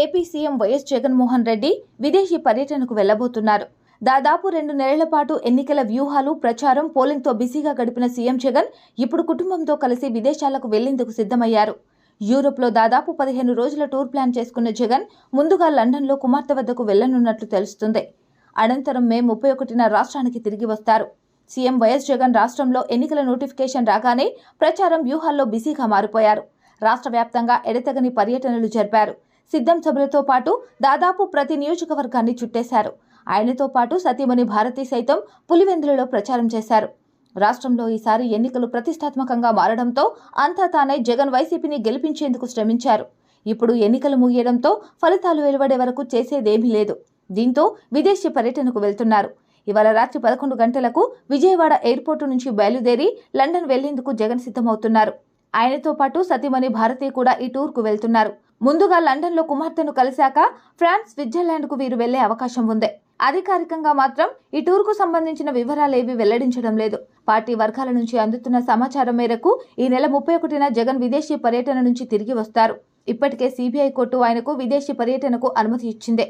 AP CM YS Jaganmohan Reddy విదేశీ పర్యటనకు వెళ్ళబోతున్నారు దాదాపు రెండు నెలల పాటు ఎన్నికల వ్యూహాలు ప్రచారం పోలింగ్తో బిజీగా గడిపిన సీఎం జగన్ ఇప్పుడు కుటుంబంతో కలిసి విదేశాలకు వెళ్ళేందుకు సిద్ధమయ్యారు. యూరోప్లో దాదాపు పదిహేను రోజుల టూర్ ప్లాన్ చేసుకున్న జగన్ ముందుగా లండన్లో కుమార్తె వద్దకు వెళ్ళనున్నట్లు తెలుస్తుంది. అనంతరం మే ముప్పై ఒకటిన రాష్ట్రానికి తిరిగి వస్తారు. సీఎం వైఎస్ జగన్ రాష్ట్రంలో ఎన్నికల నోటిఫికేషన్ రాగానే ప్రచారం వ్యూహాల్లో బిజీగా మారిపోయారు. రాష్ట్ర వ్యాప్తంగా ఎడతెగని పర్యటనలు జరిపారు. సిద్ధం సభలతో పాటు దాదాపు ప్రతి నియోజకవర్గాన్ని చుట్టేశారు. ఆయనతో పాటు సతీమణి భారతి సైతం పులివెందులలో ప్రచారం చేశారు. రాష్ట్రంలో ఈసారి ఎన్నికలు ప్రతిష్టాత్మకంగా మారడంతో అంతా తానే జగన్ వైసీపీని గెలిపించేందుకు శ్రమించారు. ఇప్పుడు ఎన్నికలు ముగియడంతో ఫలితాలు వెలువడే వరకు చేసేదేమీ లేదు. దీంతో విదేశీ పర్యటనకు వెళ్తున్నారు. ఇవాళ రాత్రి పదకొండు గంటలకు విజయవాడ ఎయిర్పోర్టు నుంచి బయలుదేరి లండన్ వెళ్ళేందుకు జగన్ సిద్ధమవుతున్నారు. ఆయనతో పాటు సతీమణి భారతి కూడా ఈ టూర్కు వెళ్తున్నారు. ముందుగా లండన్లో కుమార్తెను కలిశాక ఫ్రాన్స్ స్విట్జర్లాండ్కు వీరు వెళ్ళే అవకాశం ఉంది. అధికారికంగా మాత్రం ఈ టూర్కు సంబంధించిన వివరాలేవి వెల్లడించడం లేదు. పార్టీ వర్గాల నుంచి అందుతున్న సమాచారం మేరకు ఈ నెల ముప్పై ఒకటిన జగన్ విదేశీ పర్యటన నుంచి తిరిగి వస్తారు. ఇప్పటికే సిబిఐ కోర్టు ఆయనకు విదేశీ పర్యటనకు అనుమతి ఇచ్చింది.